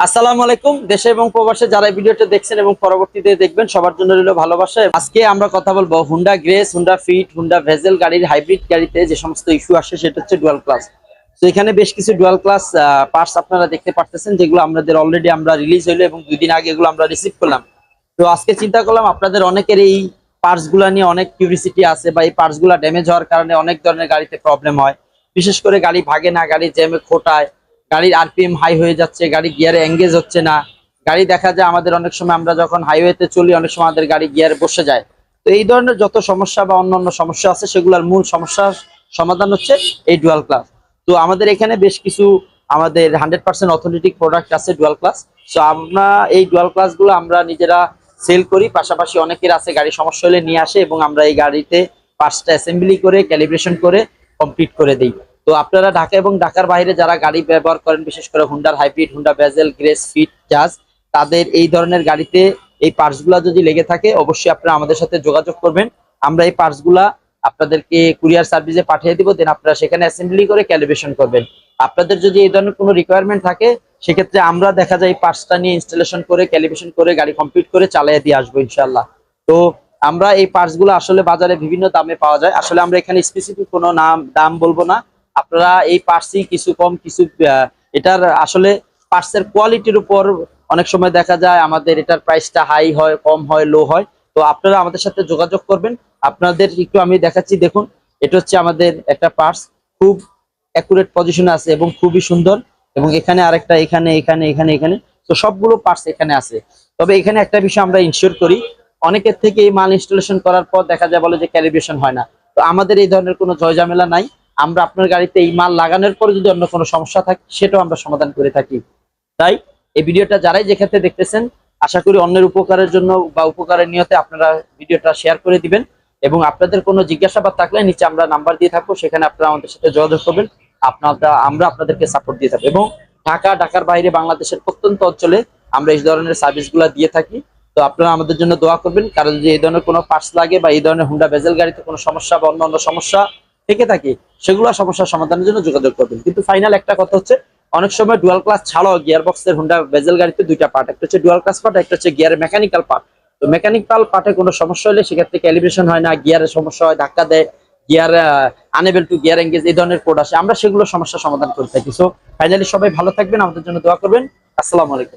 আসসালামু আলাইকুম। দেশে এবং প্রবাসে যারা ভিডিওটা দেখছেন এবং পরবর্তীতে দেখবেন, সবার জন্য রইল ভালোবাসা। আজকে আমরা কথা বলব Honda Grace Honda Fit Honda Vezel গাড়ির হাইব্রিড গাড়িতে যে সমস্ত ইস্যু আসে, সেটা হচ্ছে ডুয়াল ক্লাস তো এখানে বেশ কিছু ডুয়াল ক্লাস পার্টস আপনারা দেখতে পারতেছেন, যেগুলো আমাদের অলরেডি আমরা রিলিজ হইল এবং দুই দিন আগে এগুলো আমরা রিসিভ করলাম। তো আজকে চিন্তা করলাম, আপনাদের অনেকের এই পার্টসগুলা নিয়ে অনেক কিউরিসিটি আছে বা এই পার্টসগুলা ড্যামেজ হওয়ার কারণে অনেক ধরনের গাড়িতে প্রবলেম হয়। বিশেষ করে গাড়ি ভাগে না, গাড়ি জ্যামে খোটায়। গাড়ির আরপিএম হাই হয়ে যাচ্ছে, গাড়ি গিয়ারে এঙ্গেজ হচ্ছে না। গাড়ি দেখা যায় আমাদের অনেক সময় আমরা যখন হাইওয়েতে চলি, অনেক সময় আমাদের গাড়ি গিয়ারে বসে যায়। তো এই ধরনের যত সমস্যা বা অন্যান্য সমস্যা আছে, সেগুলোর মূল সমস্যার সমাধান হচ্ছে এই ডুয়াল ক্লাস তো আমাদের এখানে বেশ কিছু আমাদের হান্ড্রেড পার্সেন্ট অথেন্টিক প্রোডাক্ট আছে ডুয়াল ক্লাস সো আমরা এই ডুয়াল ক্লাসগুলো আমরা নিজেরা সেল করি, পাশাপাশি অনেকের আছে গাড়ি সমস্যা হলে নিয়ে আসে এবং আমরা এই গাড়িতে পাঁচটা অ্যাসেম্বলি করে ক্যালিব্রেশন করে কমপ্লিট করে দিই। তো আপনারা ঢাকা এবং ঢাকার বাইরে যারা গাড়ি ব্যবহার করেন, বিশেষ করে হুন্ডার hybrid Honda Vezel Grace Fit Jazz তাদের এই ধরনের গাড়িতে এই পার্টসগুলো যদি লেগে থাকে, অবশ্যই আপনারা আমাদের সাথে যোগাযোগ করবেন। আমরা এই পার্টসগুলা আপনাদেরকে কুরিয়ার সার্ভিসে পাঠিয়ে দিব, দেন আপনারা সেখানে অ্যাসেম্বলি করে ক্যালিব্রেশন করবেন। আপনাদের যদি এই ধরনের কোনো রিকোয়ারমেন্ট থাকে, সেক্ষেত্রে আমরা দেখা যায় এই পার্টসটা নিয়ে ইনস্টলেশন করে ক্যালিব্রেশন করে গাড়ি কমপ্লিট করে চালিয়ে দিয়ে আসব ইনশাল্লাহ তো আমরা এই পার্টসগুলো আসলে বাজারে বিভিন্ন দামে পাওয়া যায়। আসলে আমরা এখানে স্পেসিফিক কোনো নাম, দাম বলব না। আপনারা এই পার্টসই কিছু কম, কিছু এটার আসলে পার্টসের কোয়ালিটির উপর অনেক সময় দেখা যায় আমাদের এটার প্রাইসটা হাই হয়, কম হয়, লো হয়। তো আপনারা আমাদের সাথে যোগাযোগ করবেন। আপনাদের একটু আমি দেখাচ্ছি, দেখুন, এটা হচ্ছে আমাদের একটা পার্টস খুব অ্যাকুরেট পজিশনে আছে এবং খুবই সুন্দর। এবং এখানে আরেকটা, এখানে এখানে এখানে এখানে। তো সবগুলো পার্টস এখানে আছে। তবে এখানে একটা বিষয় আমরা ইনশিওর করি, অনেকের থেকে এই মাল ইনস্টলেশন করার পর দেখা যায় বলে যে ক্যালিব্রেশন হয় না। তো আমাদের এই ধরনের কোনো ঝামেলা নাই। আমরা আপনার গাড়িতে এই মাল লাগানোর পর যদি অন্য কোনো সমস্যা থাকে, সেটাও আমরা সমাধান করে থাকি। তাই এই ভিডিওটা যারাই যেক্ষেত্রে দেখতেছেন, আশা করি অন্যের উপকারের জন্য বা উপকারের নিয়তে আপনারা ভিডিওটা শেয়ার করে দিবেন। এবং আপনাদের কোনো জিজ্ঞাসাবাদ থাকলে নিচে আমরা নাম্বার দিয়ে থাকব, সেখানে আপনারা আমাদের সাথে যোগাযোগ করবেন। আপনারা, আমরা আপনাদেরকে সাপোর্ট দিয়ে থাকব। এবং ঢাকা, ঢাকার বাইরে বাংলাদেশের প্রত্যন্ত অঞ্চলে আমরা এই ধরনের সার্ভিসগুলো দিয়ে থাকি। তো আপনারা আমাদের জন্য দোয়া করবেন। কারণ যদি এই ধরনের কোনো পার্টস লাগে বা এই ধরনের হুন্ডা বেজেল গাড়িতে কোনো সমস্যা বা অন্য অন্য সমস্যা থেকে থাকে, সেগুলো সমস্যার সমাধানের জন্য যোগাযোগ করবেন। কিন্তু ফাইনাল একটা কথা হচ্ছে, অনেক সময় ডুয়াল ক্লাস ছাড়াও গিয়ার বক্সের হুন্ডা বেজেল গাড়িতে দুইটা পার্ট একটা হচ্ছে ডুয়াল ক্লাস পার্ট একটা হচ্ছে গিয়ারের মেকানিক্যাল পার্ট তো মেকানিক্যাল পার্টে কোনো সমস্যা হলে সেক্ষেত্রে ক্যালিব্রেশন হয় না গিয়ারের সমস্যা হয়, ধাক্কা দেয় gear unable to gear engage এই ধরনের কোড আসে। আমরা সেগুলো সমস্যা সমাধান করে থাকি। সো ফাইনালি সবাই ভালো থাকবেন, আমাদের জন্য দোয়া করবেন। আসসালামু আলাইকুম।